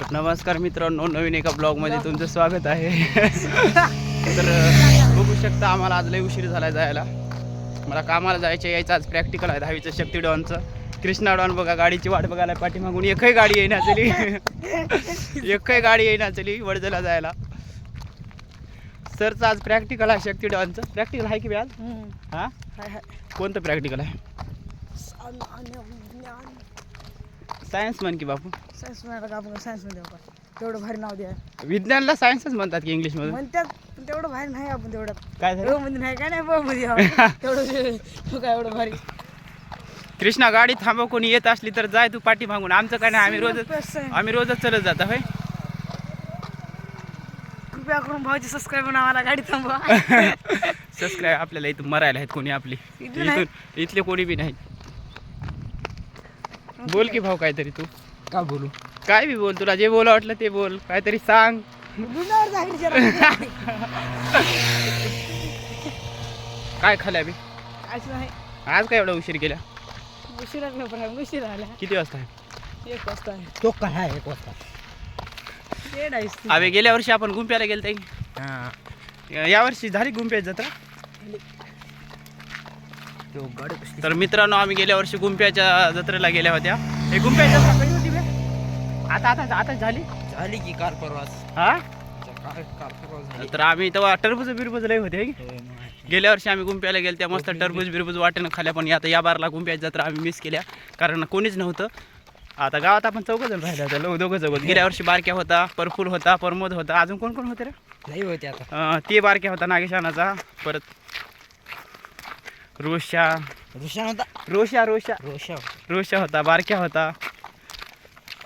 नमस्कार मित्रांनो नवीन एका ब्लॉगमध्ये तुमचं स्वागत आहे. तर बघू शकता आम्हाला आज लय उशीर झाला जायला. मला कामाला जायचं यायचं आज प्रॅक्टिकल आहे दहावीचं शक्ती डॉनचं कृष्णा डॉन बघा गाडीची वाट बघायला पाठीमागून एकही गाडी येईना चली. एकही गाडी येईना चली वडजला जायला. सरचं आज प्रॅक्टिकल आहे शक्ती डॉनचं प्रॅक्टिकल आहे की आज हां? कोणतं प्रॅक्टिकल आहे? सायन्स म्हण की बापू. सायन्समध्ये आपण सायन्समध्ये आपण? तेवढं भारी नाव द्या. विज्ञानला सायन्सच म्हणतात की इंग्लिशमधून. म्हणतात पण तेवढं भारी नाही आपण तेवढं. काय झालं? रो मध्ये नाही काय नाही ब मध्ये आहोत. तेवढं तू काय एवढं भारी. कृष्णा गाडी थांबव कोणी येत असली तर जाय तू पाठी मागून. आमचं काय नाही आम्ही रोजच आम्ही रोजच चलत जातो होय? कृपया करून भाऊची सबस्क्राईब म्हणून आम्हाला गाडी थांबवा. सबस्क्राईब आपल्याला इथून मरायला आहेत कोणी आपली. इथून नाही. इथून इथले कोणी बी नाही. बोल की भाऊ काहीतरी तू. का बोलू? काय बी बोल तुला जे बोला वाटलं ते बोल. काहीतरी सांग. काय खाल्या बी? असं नाही. आज काय एवढा उशीर केला? उशिरा आहे उशिरा आल्या किती वाजता आहे? एक वाजता आहे. तो काय आहे एक वाजता. डेड आहेस तू. अबे गेल्या वर्षी आपण गुंप्याला गेलते हा. या वर्षी झाली गुंप्याची जत्रा? तर मित्रांनो आम्ही गेल्या वर्षी गुंप्याच्या जत्रेला गेल्या होत्या. हे गुंप्याची जत्रा होती बे. आता आता आता झाली. झाली की काल परवाच. हा? झाली. तर आम्ही तेव्हा टरबूज बिरबूज लय होते है की? गेल्या वर्षी आम्ही गुंप्याला गेलो त्या मस्त टरबूज बिरबूज वाटेनं खाल्या पण आता या बारला गुंप्याची जत्रा आम्ही मिस केल्या कारण कोणीच नव्हतं. आता गावात आपण चौघ जण राहिलं होतं लो दोघं चौघ गेल्या वर्षी बारक्या होता परफुल होता प्रमोद होता. अजून कोण कोण होते रे? लई होते आता. अं, ते बारक्या होता नागेशानाचा परत रोशा ऋषा होता. रोशा रोशा रोषा रोशा होता बारक्या होता.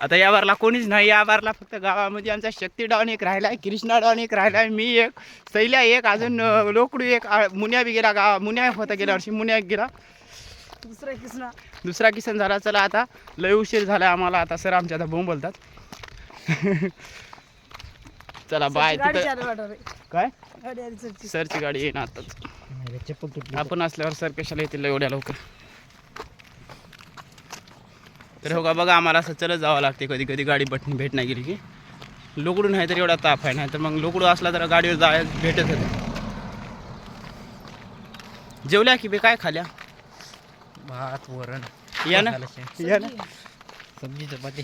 आता या बारला कोणीच नाही या बारला फक्त गावामध्ये आमचा शक्ती डाऊन एक राहिला आहे कृष्णा डाऊन एक राहिला आहे मी एक सैल्या एक अजून लोकडू एक मुन्या बी गेला गावा मुन्या होता गेल्या वर्षी मुन्या एक गेला. दुसरा किसना. दुसरा किसन झाला चला आता लय उशीर झाला आम्हाला आता सर आमच्या आता बोंब बोलतात. चला बाय तिथं. काय? सरची. सरची गाडी येईन आताच. चप्पल तुटली आपण असल्यावर सर कशाला येतील एवढ्या लवकर? तर हो का बघा आम्हाला असं चलत जावं लागते. कधी कधी गाडी बटणी भेट नाही गेली की. लोकडू नाही तर एवढा ताप आहे नाही तर मग लोकडू असला तर गाडीवर जाय भेटत होते. जेवल्या की बे काय खाल्या? भात वरण. या ना. या सब्जी चपाती.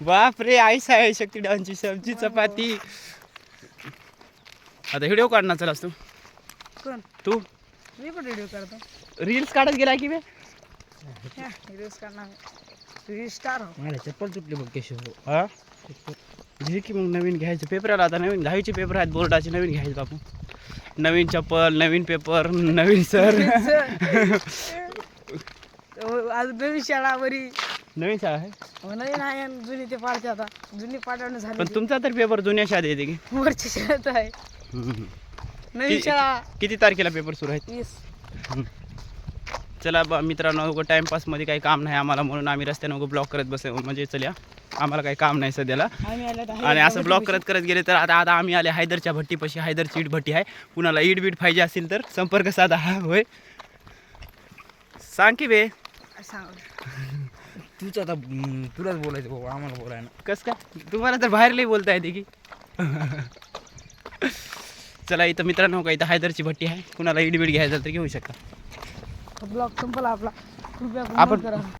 बाप रे आईस आहे शक्ती डान्सची सब्जी चपाती. आता व्हिडिओ काढणार चलास तू? कोण? तू? मी पण व्हिडिओ करतो. रील्स काढत गेला की बे? व्हिडिओज करणार रील स्टार हो. मला चप्पल तुटली बघ केशव. हा? घे की मग नवीन घ्यायचं पेपराला आता नवीन दहावीचे पेपर आहेत बोर्डाचे नवीन घ्यायचे बापू. नवीन चप्पल नवीन पेपर नवीन सर. आज नवीन शाळा बरी नवीन शाळा आहे? हो, नवीन आहे आणि जुनी ते पाडते आता. जुनी पाडवणं पण झाली तुमचा तर पेपर जुन्या शाळेत येते की? वरच्या शाळेत आहे. नवीन कि- शाळा किती तारखेला पेपर सुरू आहेत? वीस. चला बा मित्रांनो उगं टाईमपासमध्ये काही काम नाही आम्हाला म्हणून आम्ही रस्त्यानं उगं ब्लॉक करत बस म्हणजे चल्या आम्हाला काही काम नाही सध्याला. आम्ही आल्या आता आणि असं ब्लॉक करत करत गेले तर आता आता आम्ही आले हैदरच्या भट्टीपाशी. हैदरची ईट भट्टी आहे. कुणाला ईट बीट पाहिजे असेल तर संपर्क साधा. हा होय. सांग की बे. सांग. तूच आता तुलाच बोलायचं बाबा आम्हाला बोलाय ना कस काय? तुम्हाला तर बाहेर लई बोलता येते की. चला इथं मित्रांनो का इथं हैदरची भट्टी आहे. कुणाला ईड बीड घ्यायचं तर घेऊ शकता. ब्लॉग संपला आपला. कृपया आपण- करा.